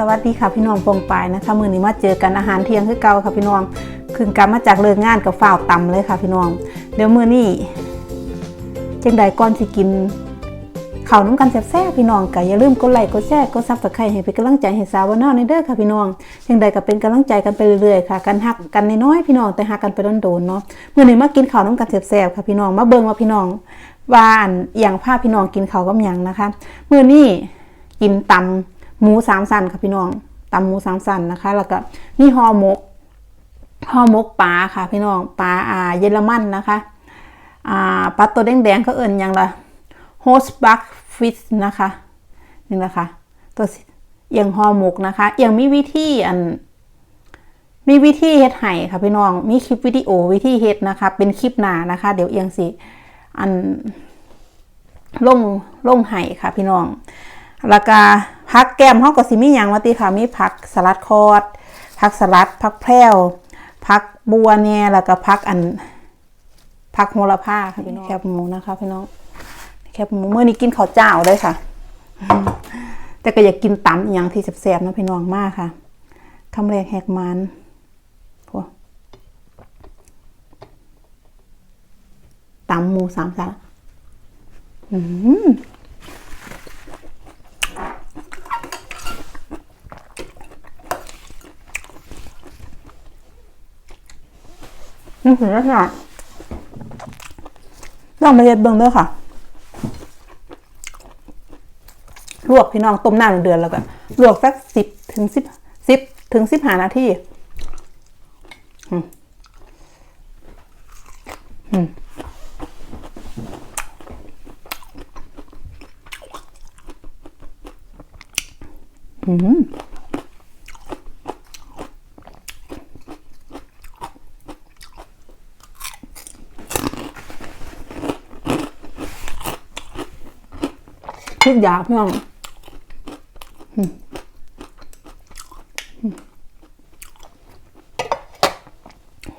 สวัสดีค่ะพี่น้องปงปายนะคะมือนี้มาเจอกันอาหารเที่ยงคือเก่าค่ะพี่น้องคืนกลับมาจากเลิกงานกับฝ่าวตำเลยค่ะพี่น้อง เดี๋ยวมือนี้จังใดก่อนสิกินข้าวน้ำกันแซ่บๆพี่น้องก็อย่าลืมกดไลค์กดแชร์กดซับสไครต์ให้เป็นกำลังใจให้สาววันนอในเด้อค่ะพี่น้องจังใดก็เป็นกำลังใจกันไปเรื่อยๆค่ะกันฮักกันน้อยๆพี่น้องแต่ฮักกันไปโดนๆเนาะมือนี้มากินข้าวน้ำกันแซ่บๆค่ะพี่น้องมาเบิ่งว่าพี่น้องว่าอันอย่างภาพพี่น้องกินข้าวกับหยังนะคะมือนี้กินตำ หมูสามสันค่ะพี่น้องตำหมูสามสันนะคะ แล้วก็มีห่อหมกห่อหมกปลาค่ะ พี่น้องปลาอ่าเยอรมันนะคะอ่าปลาตัวแดงๆเขาเอิ่นหยังละโฮสบักฟิชนะคะนี่นะคะ ตัวเอียงห่อหมกนะคะเอียงมีวิธีอันมีวิธีเฮ็ดไห่ค่ะพี่น้อง มีคลิปวิดีโอวิธีเฮ็ดนะคะ เป็นคลิปหนานะคะ เดี๋ยวเอียงสิ อันลงลงไห่ค่ะพี่น้อง แล้วก็ ผักแก้มเฮาก็สิมีหยังว่าติค่ะมีผักสลัดคอดผักสลัดผักแพรวผักบัวเนี่ยแล้วก็ผักอันผักโหระพาค่ะพี่น้องแคบหมูนะคะพี่น้องแคบหมูเมื่อนี้กินข้าวเจ้าเลยค่ะ แต่ก็อยากกินตำอหย่างที่แซ่บๆนะพี่น้องมากค่ะคำแรกแหกมันพวกตำหมูสามสันอืม นี่คือลักษณะลองมาเฮ็ดเบิ่งเด้อค่ะ ลวกพี่น้องต้มน้ำเดือดแล้วก็ลวกสักสิบถึงสิบสิบถึงสิบห้านาทีอืมอืม อืมทุกอย่างพี่น้องอืมอืม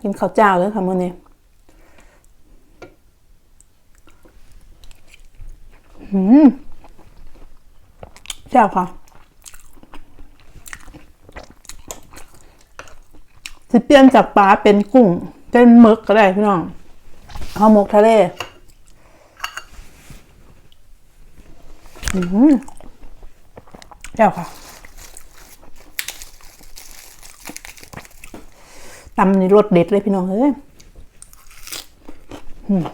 กินข้าวเจ้าเลยค่ะมื้อนี้อืมแซ่บค่ะสิเปลี่ยนจากปลาเป็นกุ้งเป็นมึกก็ได้พี่น้องข้าวหมกทะเล อืมแซ่บค่ะตำนี่รสเด็ดเลยพี่น้องเอ้ยอืม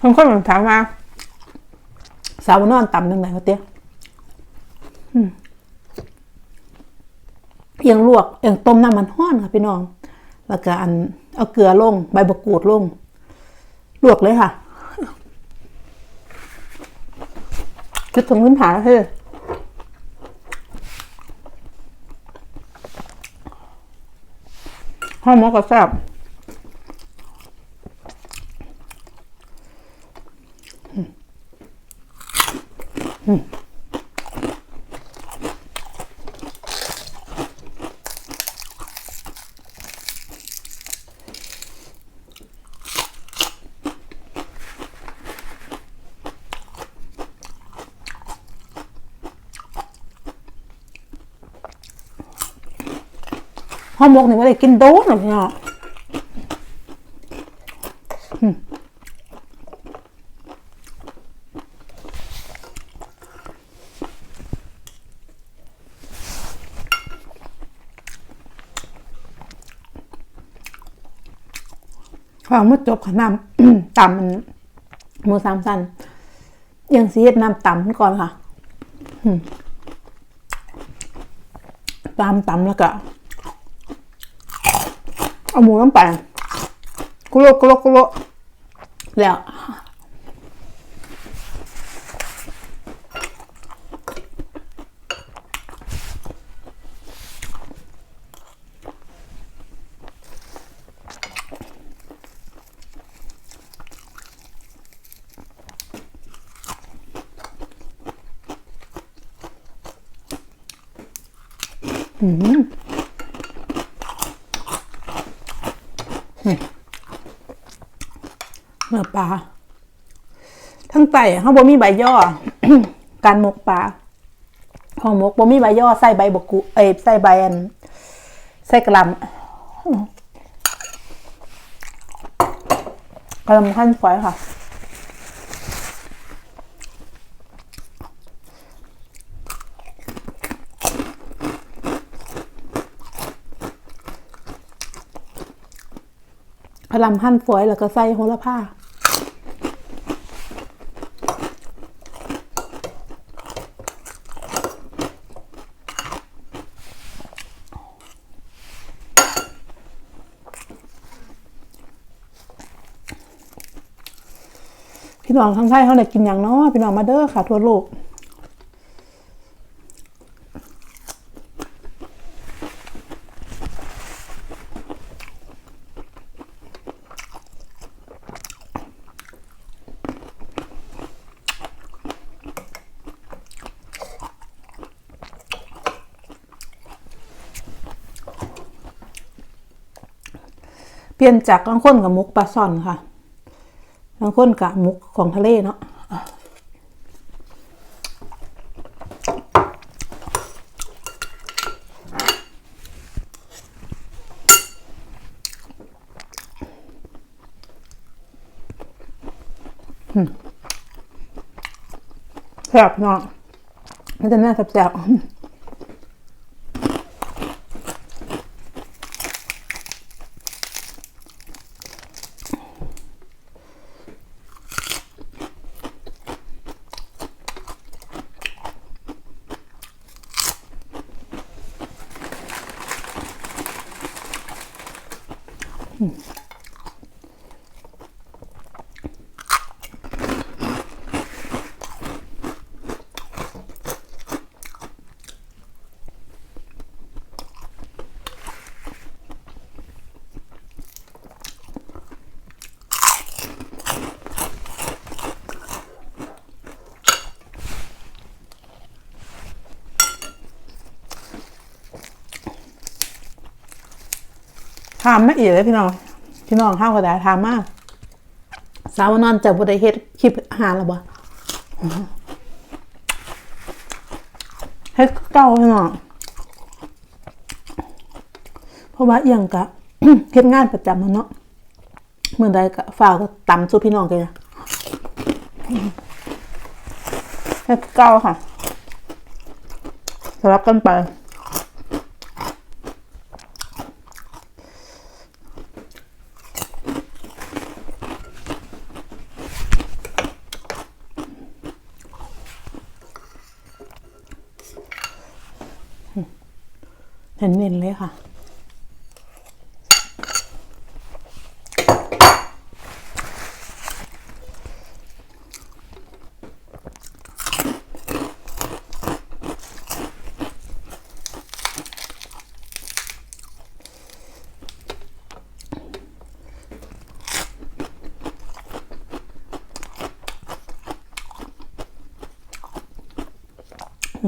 คนคนถามมาสาวนอนตำยังไงวะเตี้ย เอียงลวกเอียงต้มน้ำมันห้อนค่ะพี่น้อง แล้วก็อันเอาเกลือลงใบมะกรูดลง ลวกเลยค่ะจุดถึงพื้นฐานเฮ้ห้อหมอก็แซ่บ ห่อหมกนี่ไม่ได้กินโดนหรอกพี่น้องอืมข้าวมืดจบขน้ำต่ำมันหมูสามสันยังสีเฮ็ดน้ำต่ำก่อนค่ะตามต่ำแล้วก็ เอาหมูน้ำไปกุโลกุโลกุโลแล้วอืม เนื้อปลาทั้งไตเขาบ่มีใบย่อ การหมกปลาห่อหมกบ่มีใบย่อใส่ใบบกุเอ้ยใส่ใบอันใส่กระลำกระลำขั้นฝอยค่ะ กระหลำหั่นฝอยแล้วก็ใส่โหระพาพี่น้องทั้งไทยเขาได้กินอย่างเน้อพี่น้องมาเด้อค่ะทั่วโลก ลี่ยนจากบางคนกับมุกปลาซ่อนค่ะบางคนกับมุกของทะเลเนาะแซ่บเนาะมันจะน่าแซ่บๆ ถามไม่อีกเลยพี่น้อง พี่น้องข้าวกระดาถามมากสาวนอนจะบุได้เฮ็ดคลิปอาหารหรอบ่เฮ็ดเก่าพี่น้องเพราะว่าเอียงกะเฮ็ดงานประจำมันเนาะเมื่อใดก็ฝ่ากก็ตำสู้พี่น้องกันนะเฮ็ดเก่าค่ะสลับกันไป เห็นเน้นเลยค่ะ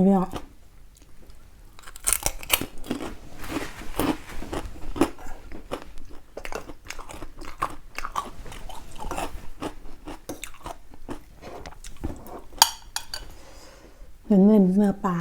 ไม่เอา เน้นเน้นเนื้อปลา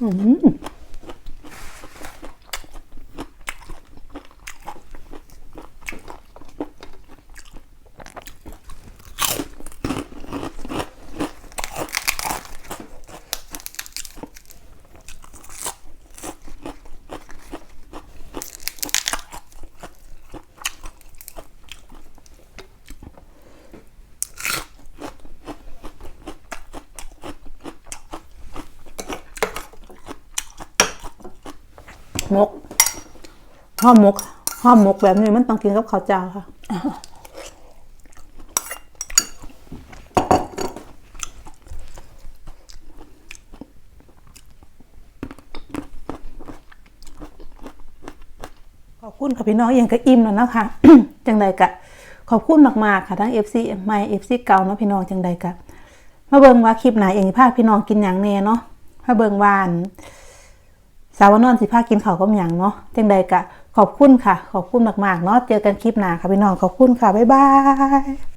อืม มกห้อมมกห้อมมกแบบนี้มันต้องกินกับข้าวเจ้าค่ะขอบคุณค่ะพี่น้องยังก็อิ่มแล้วนะคะจังใดกะขอบคุณมากๆค่ะทั้ง FC ใหม่ FC เก่าเนาะพี่น้องจังใดกะมาเบิงว่าคลิปไหนเองสิพพี่น้องกินหยังแน่เนาะมาเบิงวาอัน สาวนอนสิพากินข้าวกับหยังเนาะจังใดกะขอบคุณค่ะ ขอบคุณมากๆเนาะเจอกันคลิปหน้าค่ะพี่น้องขอบคุณค่ะ บ๊ายบาย